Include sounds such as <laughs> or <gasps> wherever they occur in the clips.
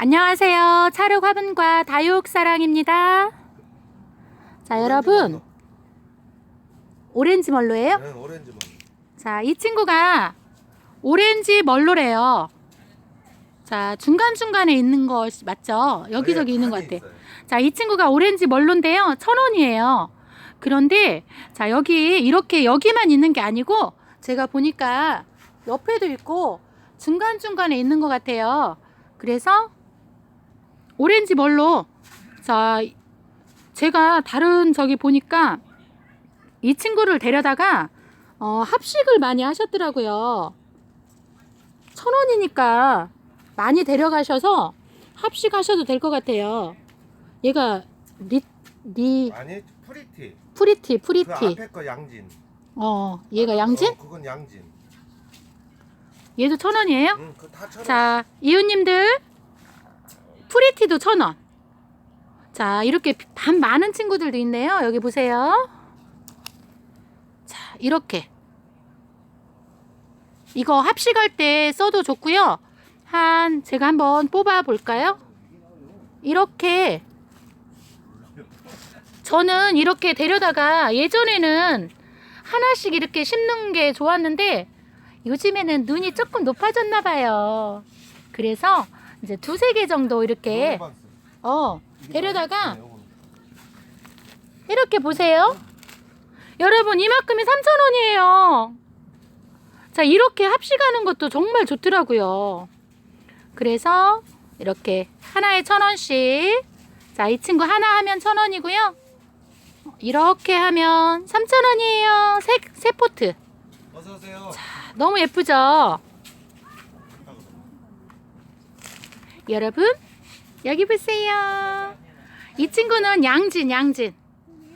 안녕하세요. 차륵 화분과 다육 사랑입니다. 자, 여러분, 오렌지 멀로예요? 네, 오렌지 뭐. 자, 이 친구가 오렌지 멀로래요. 자, 중간중간에 있는 거 맞죠? 여기저기 있는 것 같아. 자, 이 친구가 오렌지 멀로인데요. 천 원이에요. 그런데, 자, 여기, 이렇게 여기만 있는 게 아니고, 제가 보니까 옆에도 있고, 중간중간에 있는 것 같아요. 그래서, 오렌지 멀로, 자, 제가 다른 저기 보니까, 이 친구를 데려다가, 어, 합식을 많이 하셨더라고요. 천 원이니까 많이 데려가셔서 합식하셔도 될 것 같아요. 얘가 리, 리, 아니 프리티. 프리티, 그 프리티. 앞에 거 양진. 어, 얘가 양진? 어, 그건 양진. 얘도 천 원이에요? 응, 그다 천 원. 자, 이웃님들, 프리티도 천 원. 자, 이렇게 반 많은 친구들도 있네요. 여기 보세요. 자, 이렇게. 이거 합식할 때 써도 좋고요. 한, 제가 한번 뽑아 볼까요? 이렇게. 저는 이렇게 데려다가 예전에는 하나씩 이렇게 심는 게 좋았는데 요즘에는 눈이 조금 높아졌나 봐요. 그래서 이제 두세 개 정도 이렇게. 어 이게 데려다가. 이렇게 보세요. 여러분 이만큼이 3,000원이에요. 자 이렇게 합식하는 것도 정말 좋더라고요. 그래서 이렇게 하나에 1,000원씩 자 이 친구 하나 하면 1,000원이고요. 이렇게 하면 3,000원이에요. 세, 세 포트. 어서 오세요. 너무 예쁘죠? 여러분, 여기 보세요. 이 친구는 양진, 양진.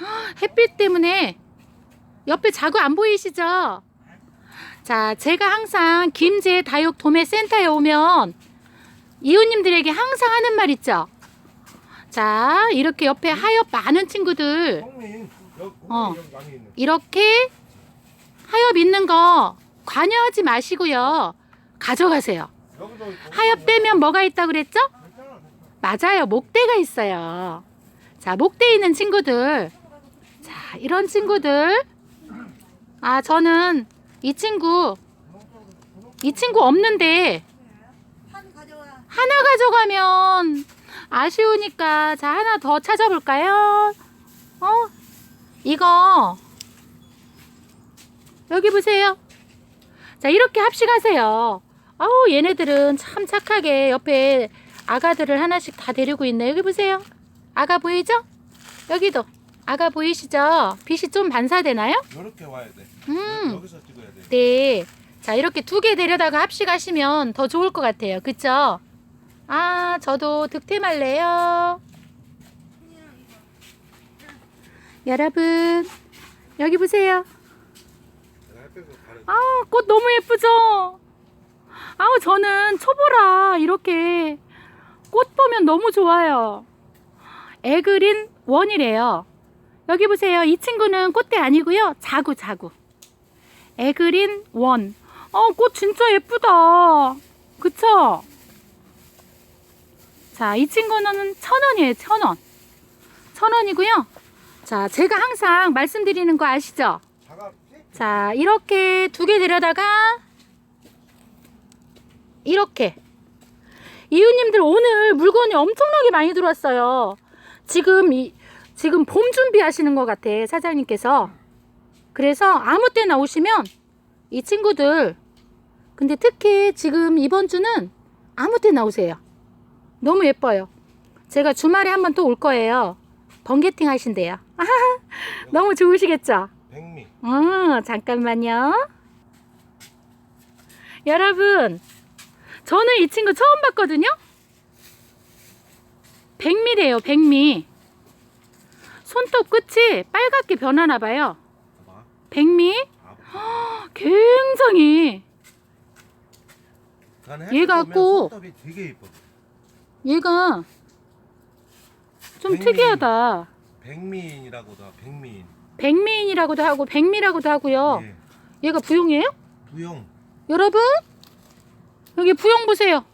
헉, 햇빛 때문에 옆에 자구 안 보이시죠? 자, 제가 항상 김제 다육 도매 센터에 오면 이웃님들에게 항상 하는 말 있죠? 자, 이렇게 옆에 하엽 많은 친구들 어. 이렇게 하엽 있는 거 관여하지 마시고요. 가져가세요. 여기도 있고. 하엽 빼면 뭐가 있다 그랬죠? 맞아요. 목대가 있어요. 자, 목대 있는 친구들. 자, 이런 친구들. 아, 저는 이 친구, 이 친구 없는데, 하나 가져가면 아쉬우니까, 자, 하나 더 찾아볼까요? 어? 이거, 여기 보세요. 자, 이렇게 합식하세요. 아우, 얘네들은 참 착하게 옆에 아가들을 하나씩 다 데리고 있네. 여기 보세요. 아가 보이죠? 여기도 아가 보이시죠? 빛이 좀 반사되나요? 이렇게 와야 돼. 음. 여기서 찍어야 돼. 네. 자, 이렇게 두 개 데려다가 합식하시면 더 좋을 것 같아요. 그쵸? 아, 저도 득템할래요. 여러분, 여기 보세요. 내가 햇빛을 가려. 아, 꽃 너무 예쁘죠? 아우, 저는 초보라 이렇게 꽃 보면 너무 좋아요. 에그린 원이래요. 여기 보세요. 이 친구는 꽃대 아니고요. 자구, 자구. 에그린 원. 어, 꽃 진짜 예쁘다. 그쵸? 자, 이 친구는 천 원이에요. 천 원. 천 원이고요. 자, 제가 항상 말씀드리는 거 아시죠? 자, 이렇게 두 개 데려다가 이렇게 이웃님들 오늘 물건이 엄청나게 많이 들어왔어요. 지금 이 지금 봄 준비하시는 것 같아 사장님께서. 그래서 아무 때나 오시면 이 친구들 근데 특히 지금 이번 주는 아무 때나 오세요. 너무 예뻐요. 제가 주말에 한 번 또 올 거예요. 번개팅 하신대요. <laughs> 너무 좋으시겠죠? 백미. 어, 잠깐만요. 여러분, 저는 이 친구 처음 봤거든요? 백미래요, 백미. 손톱 끝이 빨갛게 변하나 봐요. 백미? 아, 굉장히 얘가 꼭-. 얘가 좀 백미. 특이하다. 백미인이라고도 하- 백미인. 백미인이라고도 하고 백미라고도 하고요. 예. 얘가 부용이에요? 부용. 여러분, 여기 부용 보세요.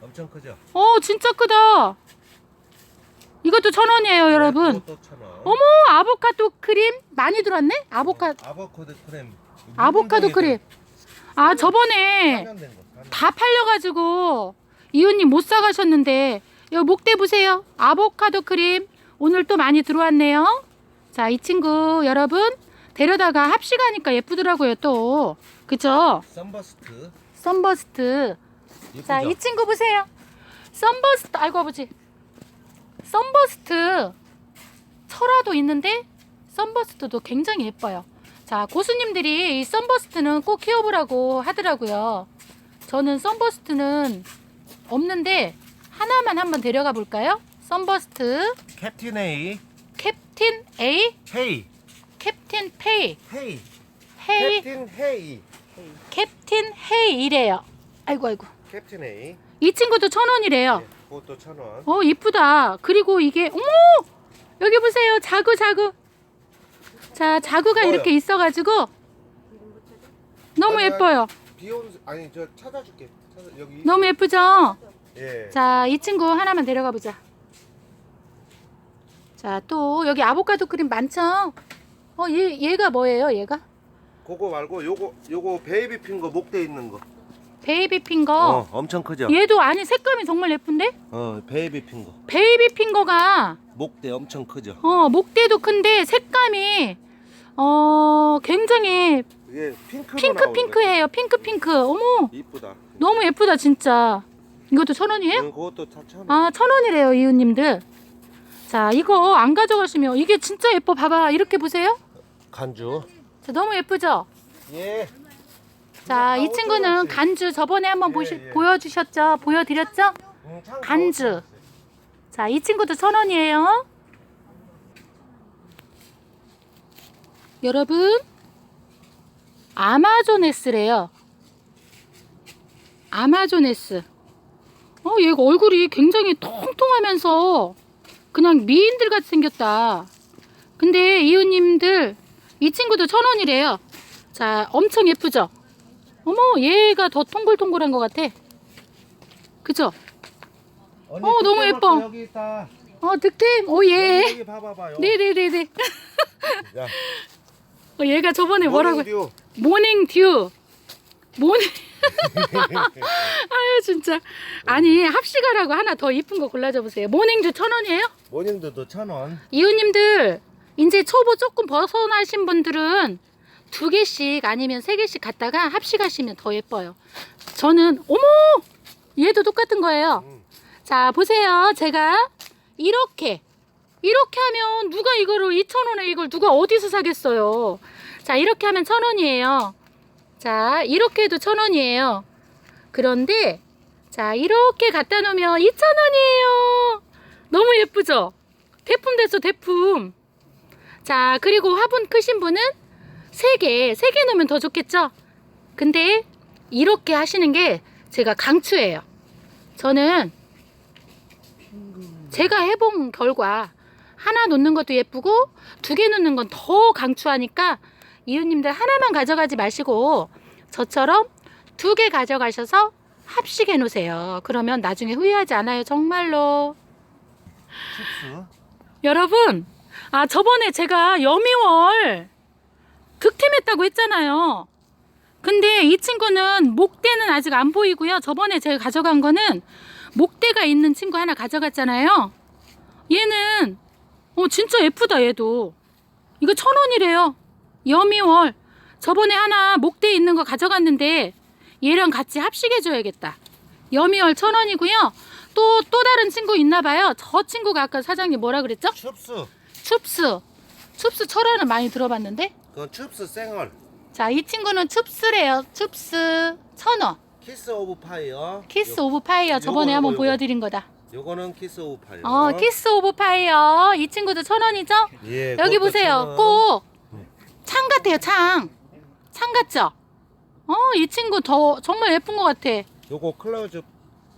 엄청 크죠? 어, 진짜 크다. 이것도 천 원이에요, 여러분. 네, 그것도 천 원. 어머, 아보카도 크림 많이 들어왔네? 아보카 아보카도 크림. 아보카도 크림. 아, 저번에 사면된 거. 사면. 다 팔려가지고 이웃님 못 사가셨는데 여기 목대 보세요. 아보카도 크림 오늘 또 많이 들어왔네요. 자, 이 친구 여러분 데려다가 합식하니까 예쁘더라고요 또. 그죠? 썬버스트. 썬버스트. 자, 이 친구 보세요. 썬버스트. 아이고 아버지. 썬버스트. 철화도 있는데 썬버스트도 굉장히 예뻐요. 자, 고수님들이 이 썬버스트는 꼭 키워보라고 하더라고요. 저는 썬버스트는 없는데 하나만 한번 데려가 볼까요? 썬버스트 캡틴 A. 캡틴 A 헤이. 캡틴 페이 헤이. 헤이 캡틴 헤이. 캡틴 헤이이래요. 아이고 아이고. 캡틴 A. 이 친구도 천 원이래요. 네, 그것도 천 원. 어 이쁘다. 그리고 이게 어머 여기 보세요 자구 자구. 자 자구가 뭐요? 이렇게 있어가지고 너무 아니. 예뻐요. 비욘 아니 저 찾아줄게. 찾아 여기. 너무 예쁘죠. 예. 자 이 친구 하나만 데려가 보자. 자 또 여기 아보카도 크림 많죠. 어얘 얘가 뭐예요 얘가? 그거 말고 요거 요거 베이비 핑거 목대 있는 거. 베이비 핑거. 어, 엄청 크죠? 얘도 아니 색감이 정말 예쁜데? 어, 베이비 핑거. 베이비 핑거가 목대 엄청 크죠? 어 목대도 큰데 색감이 어 굉장히 이게 핑크로 핑크 핑크해요. 핑크 핑크. 어머. 이쁘다. 너무 예쁘다 진짜. 이것도 천 원이에요? 응, 그것도 다 천 원. 아 천 원이래요 이웃님들. 자 이거 안 가져가시면 이게 진짜 예뻐. 봐봐 이렇게 보세요. 간주. 자, 너무 예쁘죠? 예. 자이 아, 친구는 어쩌지? 간주 저번에 한번 예, 보시, 예. 보여주셨죠? 보여드렸죠? 응, 참 간주. 자 이 친구도 천 원이에요. 여러분 아마존에스래요. 아마존에스. 어, 얘가 얼굴이 굉장히 통통하면서 그냥 미인들 같이 생겼다. 근데 이웃님들 이 친구도 천 원이래요. 자, 엄청 예쁘죠? 어머, 얘가 더 통글통글한 것 같아. 그죠? 언니, 어, 너무 득템 예뻐. 여기 있다. 어, 득템. 오, 예. 여기 봐봐봐요. 네네네네. 야, 어, 얘가 저번에 뭐라고? 모닝 듀. 모닝 듀. 모닝. <laughs> 아유 진짜. 아니 합시가라고 하나 더 이쁜 거 골라줘 보세요. 모닝 듀천 원이에요? 모닝듀도 천 원. 이웃님들 이제 초보 조금 벗어나신 분들은 두 개씩 아니면 세 개씩 갖다가 합식하시면 더 예뻐요. 저는 어머! 얘도 똑같은 거예요. 응. 자 보세요. 제가 이렇게 이렇게 하면 누가 이거를 2,000원에 이걸 누가 어디서 사겠어요? 자 이렇게 하면 1,000원이에요. 자 이렇게 해도 1,000원이에요. 그런데 자 이렇게 갖다 놓으면 2,000원이에요. 너무 예쁘죠? 대품 됐어 대품 자 그리고 화분 크신 분은 3개 3개 놓으면 더 좋겠죠 근데 이렇게 하시는 게 제가 강추해요 저는 제가 해본 결과 하나 놓는 것도 예쁘고 두 개 놓는 건 더 강추하니까 이웃님들 하나만 가져가지 마시고 저처럼 두 개 가져가셔서 합식해 놓으세요. 그러면 나중에 후회하지 않아요. 정말로. 여러분, 아 저번에 제가 여미월 득템했다고 했잖아요. 근데 이 친구는 목대는 아직 안 보이고요. 저번에 제가 가져간 거는 목대가 있는 친구 하나 가져갔잖아요. 얘는 어 진짜 예쁘다 얘도. 이거 천 원이래요. 여미월. 저번에 하나 목대 있는 거 가져갔는데 얘랑 같이 합식해 줘야겠다. 여미월 천 원이고요. 또 또 다른 친구 있나 봐요. 저 친구가 아까 사장님 뭐라 그랬죠? 춥스. 춥스. 춥스 철화는 많이 들어봤는데. 그건 춥스 생얼. 자, 이 친구는 춥스래요. 춥스 천 원. 키스 오브 파이어. 키스 요, 오브 파이어 저번에 요거, 한번 요거. 보여드린 거다. 요거는 키스 오브 파이어. 어, 키스 오브 파이어. 이 친구도 천 원이죠? 예. 여기 그것도 보세요. 천 원. 꼭창 같아요. 창. 창 같죠? 어, 이 친구 더 정말 예쁜 것 같아. 요거 클로즈. 어,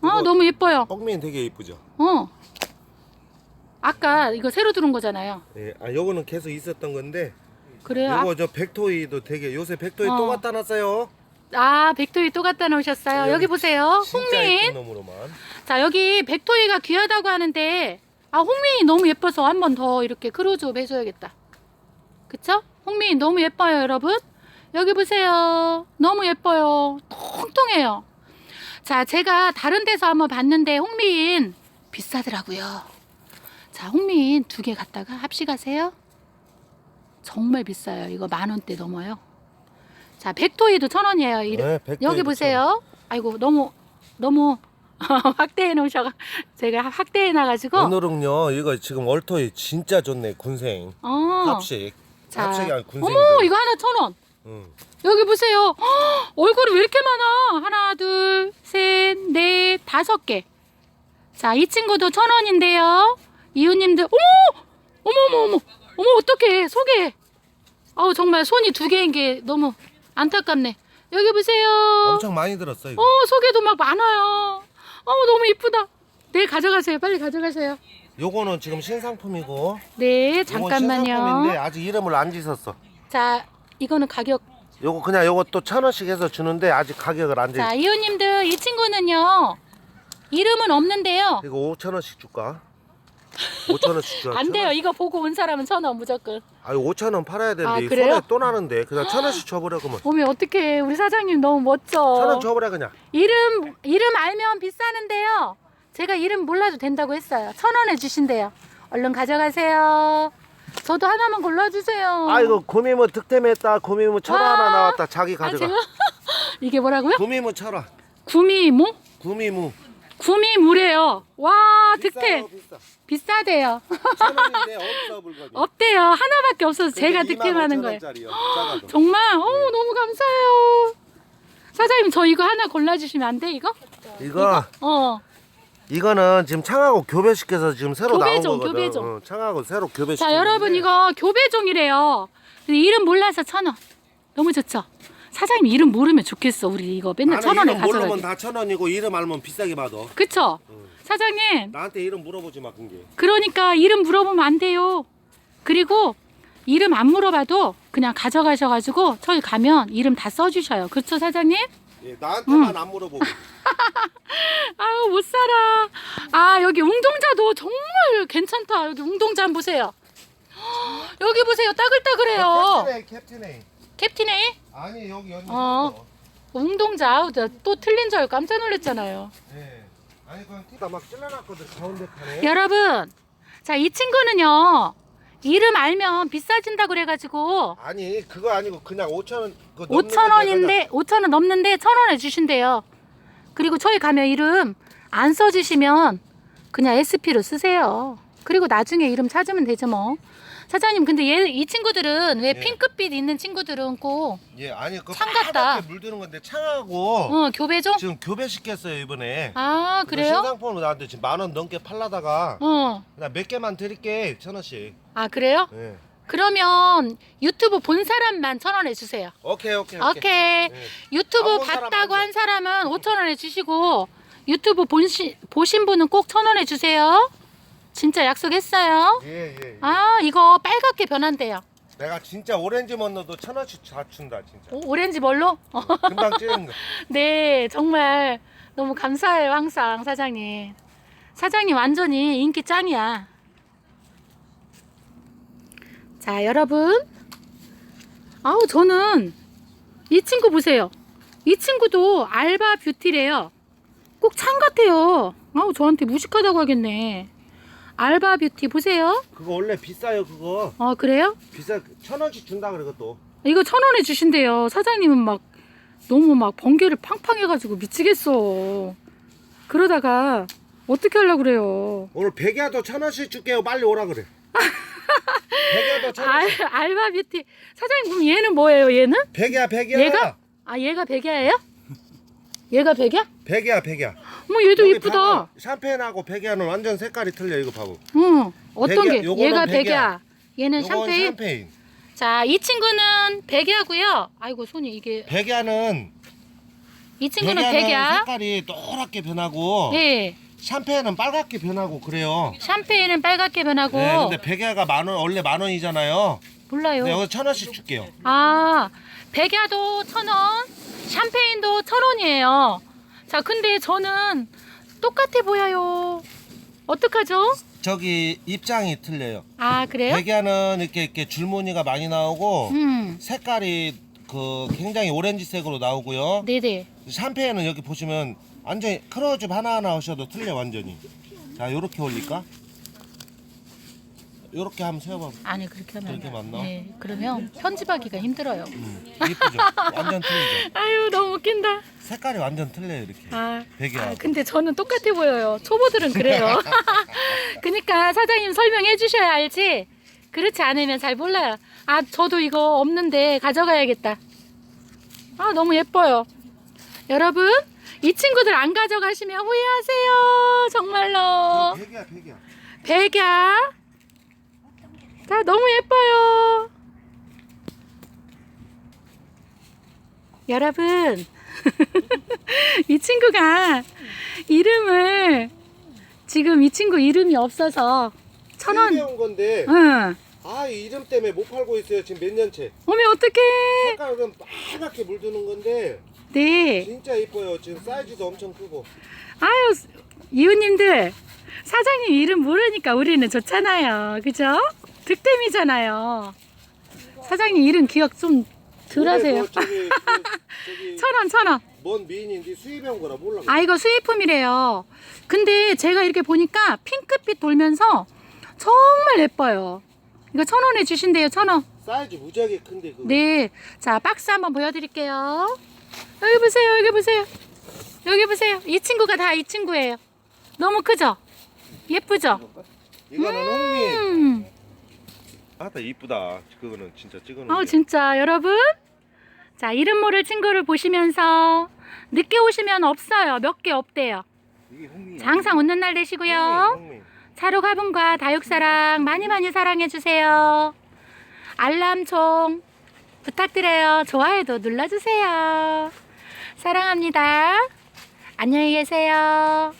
이거 너무 예뻐요. 뻑민 되게 이쁘죠. 어. 아까 이거 새로 들은 거잖아요. 예. 아 요거는 계속 있었던 건데. 그래요? 아, 요거 저 백토이도 되게 요새 백토이 어. 또 갖다 놨어요. 아, 백토이 또 갖다 놓으셨어요. 여기 보세요. 진짜 홍민. 예쁜 놈으로만. 자, 여기 백토이가 귀하다고 하는데, 아, 홍민이 너무 예뻐서 한 번 더 이렇게 크로즈업 해줘야겠다. 그쵸? 홍민이 너무 예뻐요, 여러분. 여기 보세요. 너무 예뻐요. 통통해요. 자, 제가 다른 데서 한번 봤는데, 홍민 비싸더라고요. 자, 홍민 두개 갖다가 합식하세요. 정말 비싸요. 이거 만 원대 넘어요. 자, 백토이도 천 원이에요. 이- 네, 백토이도 여기 보세요. 아이고 너무 너무 <laughs> 확대해 놓으셔가 제가 확대해 놔가지고 오늘은요 이거 지금 월토이 진짜 좋네 군생 어. 합식. 자, 합식이 아니고 군생. 어머 이거 하나 천 원. 응. 여기 보세요. 헉, 얼굴이 왜 이렇게 많아? 하나, 둘, 셋, 넷, 다섯 개. 자, 이 친구도 천 원인데요. 이웃님들, 어머! 어머, 어머, 어머. 어머, 어떡해. 속에. 아우, 정말 손이 두 개인 게 너무 안타깝네. 여기 보세요. 엄청 많이 들었어 이거. 어, 속에도 막 많아요. 어머, 너무 이쁘다. 네, 가져가세요. 빨리 가져가세요. 요거는 지금 신상품이고. 네, 요건 잠깐만요. 신상품인데 아직 이름을 안 짓었어. 자, 이거는 가격 요거 그냥 요거 또 천 원씩 해서 주는데 아직 가격을 안 자, 짓. 이웃님들, 이 친구는요, 이름은 없는데요. 이거 오천 원씩 줄까? 오천 원씩 줘. 안 돼요. 이거 보고 온 사람은 천 원 무조건. 아, 오천 원 팔아야 되는데 아, 이 그래요? 손에 또 나는데 그냥 천 원씩 줘버려 그러면. 어머 어떡해. 우리 사장님 너무 멋져. 천 원 줘버려 그냥. 이름 이름 알면 비싸는데요. 제가 이름 몰라도 된다고 했어요. 천 원에 주신대요. 얼른 가져가세요. 저도 하나만 골라주세요. 아 이거 구미무 득템했다. 구미무 철화 와. 하나 나왔다. 자기 아, 가져가. 제가 <laughs> 이게 뭐라고요? 구미무 철화. 구미모? 구미무. 구미무래요. 와 득템 비싸. 비싸대요. 천 원인데 <laughs> 없어 물건이. 없대요. 하나밖에 없어서 제가 근데 득템하는 거예요. 25,000원짜리요, 작아도. <gasps> 정말 어 너무 감사해요. 사장님 저 이거 하나 골라주시면 안 돼 이거? 이거 어. 이거는 지금 창하고 교배시켜서 지금 새로 교배종, 나온 거거든. 교배종. 어, 창하고 새로 교배시켜. 자 여러분 이거 교배종이래요. 근데 이름 몰라서 천 원. 너무 좋죠? 사장님 이름 모르면 좋겠어. 우리 이거 맨날 천 원에 이름 모르면 가져가게. 다천 원이고 이름 알면 비싸게 받아. 그쵸? 응. 사장님 나한테 이름 물어보지 마 그게. 그러니까 이름 물어보면 안 돼요. 그리고 이름 안 물어봐도 그냥 가져가셔가지고 저기 가면 이름 다 써주셔요. 그렇죠 사장님? 예, 나한테만 안 물어보고. <laughs> 아유 못 살아. 아 여기 웅동자도 정말 괜찮다. 여기 웅동자 한번 보세요. <gasps> 여기 보세요 따글따글해요. 캡틴 A, 캡틴 A. 캡틴 A 아니 여기 여기. 어. 있어. 웅동자 아우 저또 틀린 줄 알고 깜짝 놀랐잖아요. 예. 아니 그건 티가 막 찔러놨거든 가운데 칸에. 여러분 자 이 친구는요 이름 알면 비싸진다 그래가지고 아니 그거 아니고 그냥 5천 원. 그거 5천 넘는 원인데 5천 원 넘는데 천 원에 주신대요. 그리고 저희 가면 이름 안 써주시면 그냥 SP로 쓰세요. 그리고 나중에 이름 찾으면 되죠 뭐. 사장님 근데 얘 이 친구들은 왜 예. 핑크빛 있는 친구들은 꼭 예 아니 그 창 같다. 물드는 건데 창하고 어, 교배종? 지금 교배시켰어요 이번에. 아 그래요? 신상품으로 나한테 지금 만 원 넘게 팔라다가 어. 그냥 몇 개만 드릴게 천 원씩. 아 그래요? 예. 그러면 유튜브 본 사람만 천 원에 주세요. 오케이 오케이 오케이. 예. 유튜브 사람 봤다고 안 한 사람은 5천 원에 주시고 유튜브 본시, 보신 분은 꼭 천 원에 주세요. 진짜 약속했어요. 예, 예, 예. 아 이거 빨갛게 변한대요. 내가 진짜 오렌지 먼너도 천 원씩 다 준다 진짜. 오, 오렌지 뭘로? 어, <laughs> 금방 찌는 거. 네 정말 너무 감사해요 항상 사장님. 사장님 완전히 인기 짱이야. 자 여러분, 아우 저는 이 친구 보세요. 이 친구도 알바 뷰티래요. 꼭 창 같아요. 아우 저한테 무식하다고 하겠네. 알바 뷰티 보세요. 그거 원래 비싸요 그거. 어 그래요? 비싸 천 원씩 준다 그래 그것도. 이거 천 원에 주신대요. 사장님은 막 너무 막 번개를 팡팡 해가지고 미치겠어. 그러다가 어떻게 하려고 그래요? 오늘 백야도 천 원씩 줄게요. 빨리 오라 그래. <laughs> 백야도 천 알, 원씩. 알바 뷰티. 사장님 그럼 얘는 뭐예요? 얘는? 백야 백야. 얘가? 아 얘가 백야예요? 얘가 백야? 백야 백야. 어머 얘도 여기 이쁘다. 샴페인하고 백야는 완전 색깔이 틀려 이거 봐봐. 응. 어떤 백야, 게? 요거는 얘가 백야. 백야. 얘는 요건 샴페인. 샴페인. 자, 이 친구는 백야고요. 아이고 손이 이게 백야는 이 친구는 백야는 백야. 색깔이 노랗게 변하고 네. 샴페인은 빨갛게 변하고 그래요. 샴페인은 빨갛게 변하고 네, 근데 백야가 만 원, 원래 만 원이잖아요. 몰라요. 근데 여기 천 원씩 줄게요. 아, 백야도 천 원, 샴페인도 천 원이에요. 자, 근데 저는 똑같아 보여요. 어떡하죠? 저기 입장이 틀려요. 아, 그래요? 백야는 이렇게 이렇게 줄무늬가 많이 나오고 음, 색깔이 그 굉장히 오렌지색으로 나오고요. 네네. 샴페인은 여기 보시면 완전히 크로즈업 하나하나 하셔도 틀려 완전히. 자, 요렇게 올릴까? 요렇게 한번 세워봐. 아니, 그렇게 하면. 그렇게 맞나? 네, 그러면 편집하기가 힘들어요. 음, 이쁘죠? 완전 틀리죠? <laughs> 아유, 너무 웃긴다. 색깔이 완전 틀려요 이렇게. 아, 백이야. 아, 근데 저는 똑같아 보여요. 초보들은 그래요. <laughs> 그러니까 사장님 설명해 주셔야 알지. 그렇지 않으면 잘 몰라요. 아, 저도 이거 없는데 가져가야겠다. 아, 너무 예뻐요. 여러분, 이 친구들 안 가져가시면 후회하세요. 정말로. 백이야 백이야. 백야. 다 너무 예뻐요. 여러분, <laughs> 이 친구가 이름을 지금 이 친구 이름이 없어서 천 원. 온 건데 응. 아 이 이름 때문에 못 팔고 있어요 지금 몇 년째. 어머 어떡해. 색깔은 빨갛게 물드는 건데 네. 진짜 이뻐요. 지금 사이즈도 엄청 크고. 아유 이웃님들 사장님 이름 모르니까 우리는 좋잖아요. 그죠? 득템이잖아요. 사장님 이름 기억 좀 덜하세요. 저기 저기 <laughs> 천 원, 천 원. 뭔 미인인지 수입해 온 거라 몰라. 아 이거 수입품이래요. 근데 제가 이렇게 보니까 핑크빛 돌면서 정말 예뻐요. 이거 천 원에 주신대요, 천 원. 사이즈 무지하게 큰데 그. 네. 자, 박스 한번 보여드릴게요. 여기 보세요, 여기 보세요. 여기 보세요. 이 친구가 다 이 친구예요. 너무 크죠? 예쁘죠? 이거는 홍미. 음. 아따 이쁘다. 그거는 진짜 찍어놓은. 아 진짜 여러분. 자, 이름 모를 친구를 보시면서 늦게 오시면 없어요. 몇 개 없대요. 이게 홍미. 장사 웃는 날 되시고요. 차로 가분과 다육사랑 많이 많이 사랑해 주세요. 알람총 부탁드려요. 좋아요도 눌러주세요. 사랑합니다. 안녕히 계세요.